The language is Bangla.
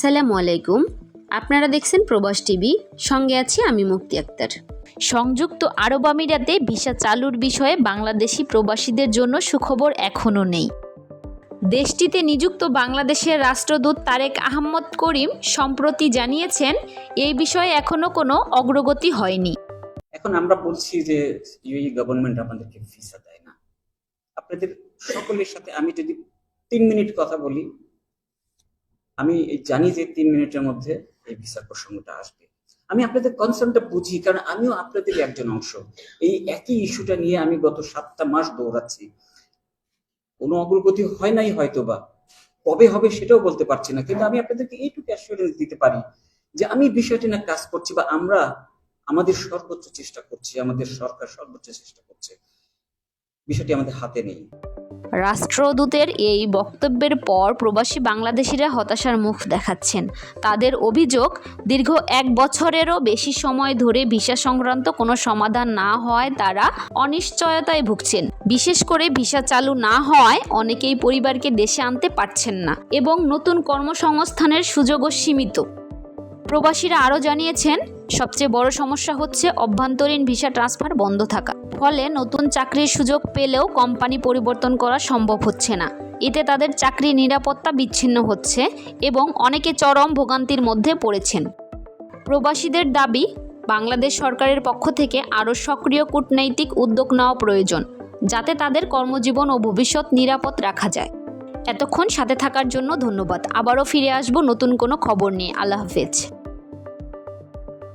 আসসালামু আলাইকুম। আপনারা দেখছেন প্রবাস টিভি। সঙ্গে আছি আমি মুক্তি আক্তার। সংযুক্ত আরব আমিরাতে ভিসা চালুর বিষয়ে বাংলাদেশি প্রবাসীদের জন্য সুখবর এখনও নেই। দেশটিতে নিযুক্ত বাংলাদেশের রাষ্ট্রদূত তারেক আহমদ করিম সম্প্রতি জানিয়েছেন এই বিষয়ে এখনও কোনো অগ্রগতি হয়নি। এখন আমরা বলছি যে ইউই গভর্নমেন্ট আমাদেরকে ভিসা দেয় না। আপনাদের সকলের সাথে আমি যদি তিন মিনিট কথা বলি আমি জানি যে তিন মিনিটের মধ্যে এই ভিসার প্রসঙ্গটা আসবে। আমি আপনাদের কনসার্নটা বুঝি, কারণ আমিও আপনাদের একজন অংশ। এই একই ইস্যুটা নিয়ে আমি গত সাতটা মাস দৌড়াচ্ছি। কোনো অগ্রগতি হয় নাই হয়তো বা কবে হবে সেটাও বলতে পারছি না। কিন্তু আমি আপনাদেরকে এইটুকু অ্যাসুরেন্স দিতে পারি যে আমি বিষয়টি না কাজ করছি বা আমরা আমাদের সর্বোচ্চ চেষ্টা করছি, আমাদের সরকার সর্বোচ্চ চেষ্টা করছে। বিষয়টি আমাদের হাতে নেই। রাষ্ট্রদূতের এই বক্তব্যের পর প্রবাসী বাংলাদেশিরা হতাশার মুখ দেখাচ্ছেন। তাদের অভিযোগ, দীর্ঘ এক বছরেরও বেশি সময় ধরে ভিসা সংক্রান্ত কোনো সমাধান না হওয়ায় তারা অনিশ্চয়তায় ভুগছেন। বিশেষ করে ভিসা চালু না হওয়ায় অনেকেই পরিবারকে দেশে আনতে পারছেন না এবং নতুন কর্মসংস্থানের সুযোগও সীমিত। প্রবাসীরা আরও জানিয়েছেন, সবচেয়ে বড় সমস্যা হচ্ছে অভ্যন্তরীণ ভিসা ট্রান্সফার বন্ধ থাকা। ফলে নতুন চাকরির সুযোগ পেলেও কোম্পানি পরিবর্তন করা সম্ভব হচ্ছে না। এতে তাদের চাকরির নিরাপত্তা বিচ্ছিন্ন হচ্ছে এবং অনেকে চরম ভোগান্তির মধ্যে পড়েছেন। প্রবাসীদের দাবি, বাংলাদেশ সরকারের পক্ষ থেকে আরও সক্রিয় কূটনৈতিক উদ্যোগ নেওয়া প্রয়োজন, যাতে তাদের কর্মজীবন ও ভবিষ্যৎ নিরাপদ রাখা যায়। এতক্ষণ সাথে থাকার জন্য ধন্যবাদ। আবারও ফিরে আসব নতুন কোনো খবর নিয়ে। আল্লাহ হাফেজ।